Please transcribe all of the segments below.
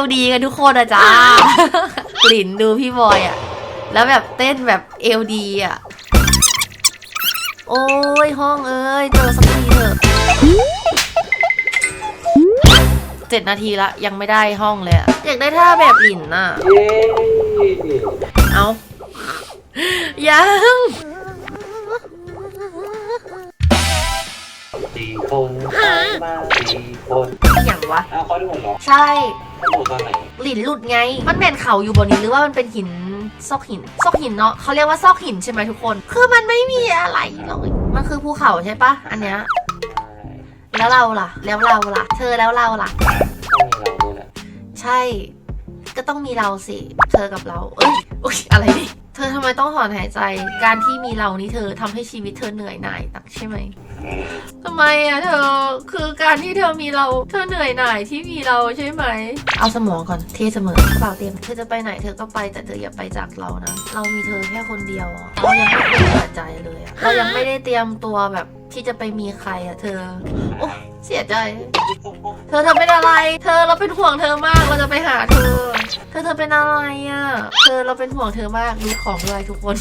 วดีกันทุกคนอะจ้ากลิ่นดูพี่บอยอะแล้วแบบเต้นแบบเอวดีอะโอ้ยห้องเอ้ยเจอสักทีเถอะเจ็ดนาทีละยังไม่ได้ห้องเลยอะอยากได้ท่าแบบหลินน่ะ เย้ เอายัง สี่คนมาสี่คนอย่างวะ อ้าวเขาดูหมดเหรอใช่ เขาดูตอนไหนหลินหลุดไง มันเป็นเขาอยู่บนนี้หรือว่ามันเป็นหินซอกหิน ซอกหินเนาะเขาเรียกว่าซอกหินใช่ไหมทุกคน คือมันไม่มีอะไรหรอกมันคือภูเขาใช่ปะอันเนี้ย แล้วเราล่ะ แล้วเราล่ะ เธอแล้วเราล่ะต้องมีเราด้วยแหละใช่ ก็ต้องมีเราสิ เธอกับเรา เอ้ยอุ๊ยอะไรนี่เธอทำไมต้องถอนหายใจ การที่มีเรานี่เธอทำให้ชีวิตเธอเหนื่อยหน่ายนักใช่ไหมทำไมอะเธอ คือการที่เธอมีเรา เธอเหนื่อยหน่ายที่มีเราใช่ไหม เอาสมองก่อน เทเสมอกระเป๋าเตรียมเธอจะไปไหนเธอก็ไปแต่เธออย่าไปจากเรานะ เรามีเธอแค่คนเดียวอะเรายังไม่เคยเปิดใจเลยอะเรายังไม่ได้เตรียมตัวแบบ ที่จะไปมีใครอะเธอ โอ้เสียใจ เธอเธอเป็นอะไร เธอเราเป็นห่วงเธอมาก เราจะไปหาเธอ เธอเธอเป็นอะไรอะเธอเราเป็นห่วงเธอมากดูของด้วยทุกคน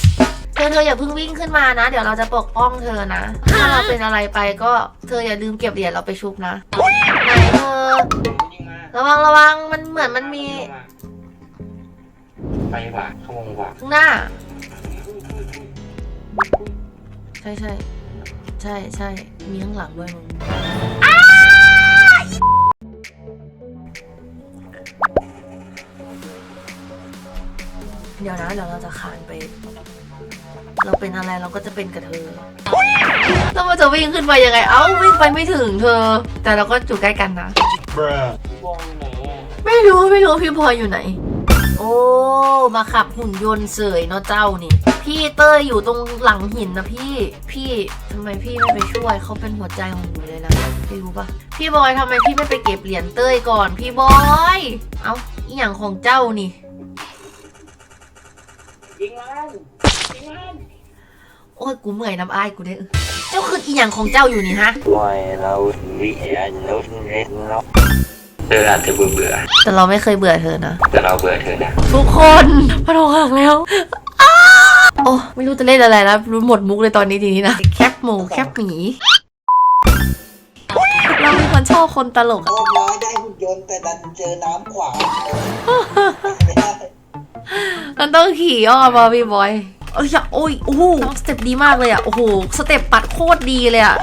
เธอเธออย่าเพิ่งวิ่งขึ้นมานะ เดี๋ยวเราจะปกป้องเธอนะ ถ้าเราเป็นอะไรไปก็เธออย่าลืมเก็บเหรียญเราไปชุบนะไหนเธอยิงมาระวังระวังมันเหมือนมันมี ไปว่ะขโมยว่ะข้างหน้า ใช่ใช่ ใช่ใช่มีข้างหลังด้วยมึงเดี๋ยวนะเดี๋ยวเราจะขานไป เราเป็นอะไรเราก็จะเป็นกับเธอแล้วมันจะวิ่งขึ้นไปยังไง เอ้าวิ่งไปไม่ถึงเธอ แต่เราก็อยู่ใกล้กันนะวงไหนอะไม่รู้ไม่รู้พี่พลอยอยู่ไหนโอ้ มาขับหุ่นยนต์เสยเนาะเจ้านี่ พี่เต้ยอยู่ตรงหลังหินนะพี่ พี่ทำไมพี่ไม่ไปช่วยเขาเป็นหัวใจของหนูเลยนะพี่รู้ปะพี่บอยทำไมพี่ไม่ไปเก็บเหรียญเต้ยก่อน พี่บอย เอ้าอีหยังของเจ้านี่ยิงมันยิงมันโอ้ยกูเมื่อยน้ำอายกูได้อเจ้าคืออีหยังของเจ้าอยู่นี่ฮะปล่อยเราวิญญาณนุษย์เล่นเนาะ เธออาจจะเบื่อเบื่อแต่เราไม่เคยเบื่อเธอนะ แต่เราเบื่อเธอนะทุกคนมาโทรหักแล้วอ้าโอ้ไม่รู้จะเล่นอะไรแล้วรู้หมดมุกเลยตอนนี้ทีนี้นะ แคปหมูแคปหมีเราเป็นคนชอบคนตลกโคอะตรร้ายได้หุ่นยนต์แต่ดันเจอน้ำขวางไม่ได้มันต้องขี่อ้อมมาพี่บอยเอ้ยโอ้ยโอ้โหสเต็ปดีมากเลยอะโอ้โหสเต็ปปัดโคตรดีเลยอะ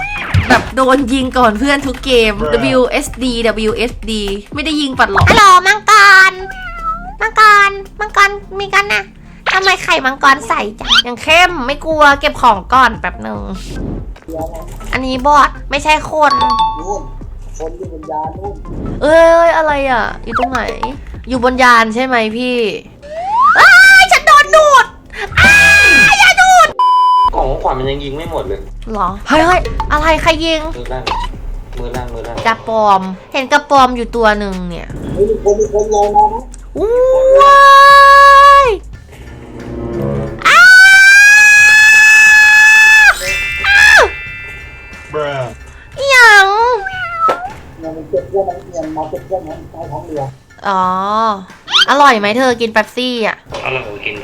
แบบโดนยิงก่อนเพื่อนทุกเกม WSD WSD ไม่ได้ยิงปัดหรอกฮัลโหลมังกร มังกร มังกร มีกันนะทำไมไข่มังกรใสจังยังเข้มไม่กลัวเก็บของก่อนแป๊บหนึ่ง อันนี้บอสไม่ใช่คน นู่นคนอยู่บนยานนู่นเอ้ยอะไรอะ อยู่ตรงไหน อยู่บนยานใช่ไหมพี่ ของขวัญมันยังยิงไม่หมดเลยเหรอ เฮ้ยเฮ้ยอะไรใครยิง มือล่างมือล่างมือล่างกระปอม เห็นกระปอมอยู่ตัวหนึ่งเนี่ยเฮ้ยมีคนมีคนลอยมานะอู้ว้ายอหยัง เนี่ยมันเป็นเพื่อนนั้นเนี่ยมาเป็นเพื่อนนั้นใต้ท้องเรือ อ๋อ อร่อยไหมเธอกินเป๊ปซี่อะ เอาเรากินเ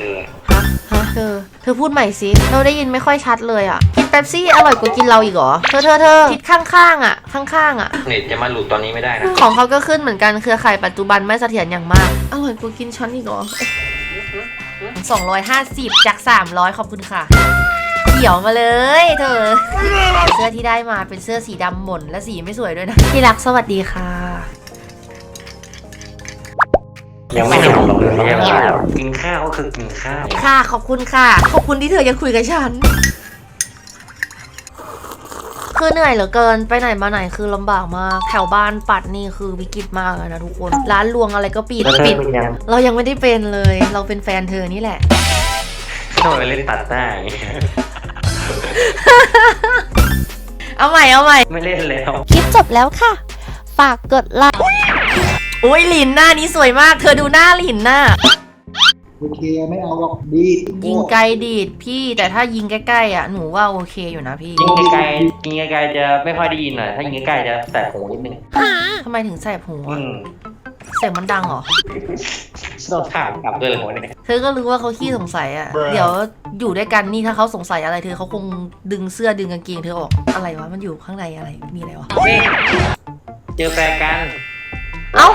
ลยฮะฮะ เธอเธอพูดใหม่สิ เราได้ยินไม่ค่อยชัดเลยอะ กินเป๊ปซี่อร่อยกว่ากินเราอีกเหรอ เธอเธอเธอคิดข้างๆอะ ข้างๆอะ เน็ตจะมาหลุดตอนนี้ไม่ได้นะ ของเขาก็ขึ้นเหมือนกันเครือข่ายปัจจุบันไม่เสถียรอย่างมาก อร่อยกว่ากินช้อนอีกเหรอสองร้อยห้าสิบจากสามร้อยขอบคุณค่ะเขียวมาเลยเธอ เสื้อที่ได้มาเป็นเสื้อสีดำหม่นและสีไม่สวยด้วยนะที่รักสวัสดีค่ะ ยังไม่จบหรอกเลยกินข้าวก็คือกินข้าวค่ะขอบคุณค่ะ ขอบคุณที่เธอยังคุยกับฉัน คือเหนื่อยเหลือเกินไปไหนมาไหนคือลำบากมากแถวบ้านปัดนี่คือวิกฤตมากเลยนะทุกคน ร้านรวงอะไรก็ปิดแล้วเธอปิด เป็นยังเรายังไม่ได้เป็นเลย เราเป็นแฟนเธอนี่แหละ ทำไมเล่นตัดได้ เอาใหม่เอาใหม่ ไม่เล่นแล้ว คลิปจบแล้วค่ะ ฝากกดไลค์ โอ้ยหลินหน้านี้สวยมาก เธอดูหน้าหลินหน้า โอเคไม่เอาหรอกดียิงไกลดีดพี่แต่ถ้ายิงใกล้ๆอะหนูว่าโอเคอยู่นะพี่ยิงไกลๆยิงไกลๆจะไม่ค่อยได้ยินหน่อยถ้ายิงใกล้ๆจะแสบหูนิดนึงทำไมถึงแสบหูอือะมเสียงมันดังเหรอ ต้องถามกลับด้วยเหรอวะเนี่ย เธอก็รู้ว่าเขาขี้สงสัยอะเดี๋ยวอยู่ด้วยกันนี่ถ้าเขาสงสัยอะไรเธอเขาคงดึงเสื้อดึงกางเกงเธอออกอะไรวะมันอยู่ข้างในอะไรมีอะไรวะนี่เจอแฟนกัน เอ้า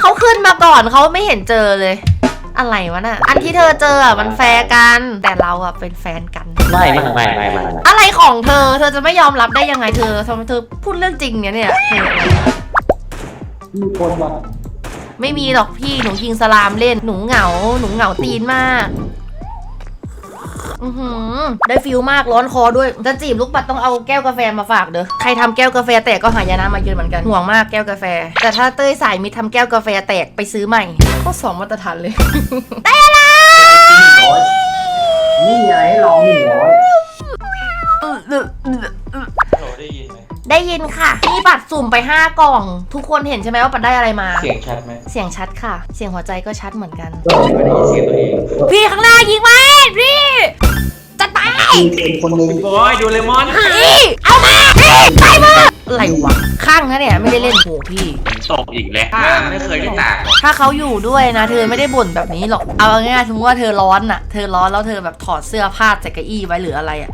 เขาขึ้นมาก่อนเขาไม่เห็นเจอเลย อะไรวะน่ะ อันที่เธอเจออะมันแฟร์กัน แต่เราอะเป็นแฟนกันไม่ไม่ไม่ไม่ไม่ไม่อะไรของเธอ เธอจะไม่ยอมรับได้ยังไงเธอทำไมเธอพูดเรื่องจริงเนี่ยเนี่ยเธอมีคนไม่มีหรอกพี่หนูยิงสลามเล่นหนูเหงา หนูเหงาตีนมาก อือหือได้ฟิลมากร้อนคอด้วย จะจีบลูกปัดต้องเอาแก้วกาแฟมาฝากเด้อ ใครทำแก้วกาแฟแตกก็หายนะมาเยอะเหมือนกัน ห่วงมากแก้วกาแฟ แต่ถ้าเต้ยสายมิตรทำแก้วกาแฟแตกไปซื้อใหม่ก็สองมาตรฐานเลยนี่ไงลองหนึ่งร้อยโหได้ยินไหมได้ยินค่ะ มีบัตรสุ่มไป 5 กล่อง ทุกคนเห็นใช่ไหมว่าปัดได้อะไรมา เสียงชัดไหม เสียงชัดค่ะ เสียงหัวใจก็ชัดเหมือนกันไม่ได้ยินเสียงตัวเอง พี่ข้างหน้ายิงมาพี่ จะตายมีเป็นคนหนึ่งบอยดูเลมอนพี่เอามาพี่ไปมืออะไรวะข้างนะเนี่ยไม่ได้เล่นโหพี่ ตกอีกแล้วไม่เคยได้ตากถ้าเขาอยู่ด้วยนะ เธอไม่ได้บ่นแบบนี้หรอก เอาง่ายๆสมมติว่าเธอร้อนน่ะ เธอร้อนแล้วเธอแบบถอดเสื้อผ้าจากเก้าอี้ไว้หรืออะไรอะ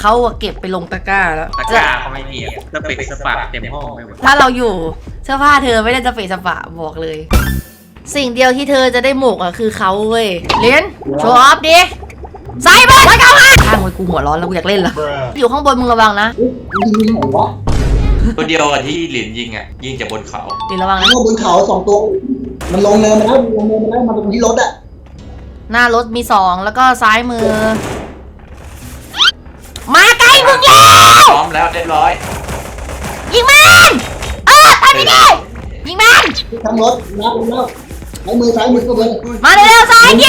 เขาอะเก็บไปลงตะกร้าแล้ว ตะกร้าเขาไม่มีอะสเปกสปาเต็มห้องไม่หมดถ้าเราอยู่เสื้อผ้าเธอไม่ได้จะเปะสปะบอกเลย สิ่งเดียวที่เธอจะได้หมกอะคือเขาเว้ยเลียนโชว์ออฟดิ ใส่ไปไว้เข้ามาข้างไว้กูหัวร้อนแล้วกูอยากเล่นละอยู่ข้างบนมึงระวังนะยิงไหนวะตัวเดียวอะที่หลินยิงอะยิงจากบนเขาดิระวังนะข้างบนเขาสองตัว มันลงเนินมาแล้วลงเนินมาแล้วมาตรงที่รถอะหน้ารถมีสองแล้วก็ซ้ายมือ มาใกล้มึงแล้วพร้อมแล้วเรียบร้อย ยิงมันเออตายไปดิยิงมันทางรถนับแล้วซ้ายมือซ้ายมือก็เลยมาเร็วๆซ้ายยิงไง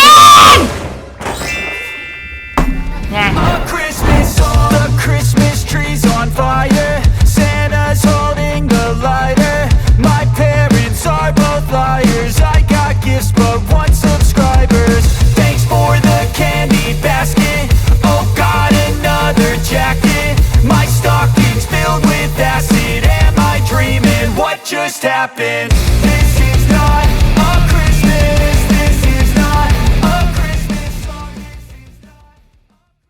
happen.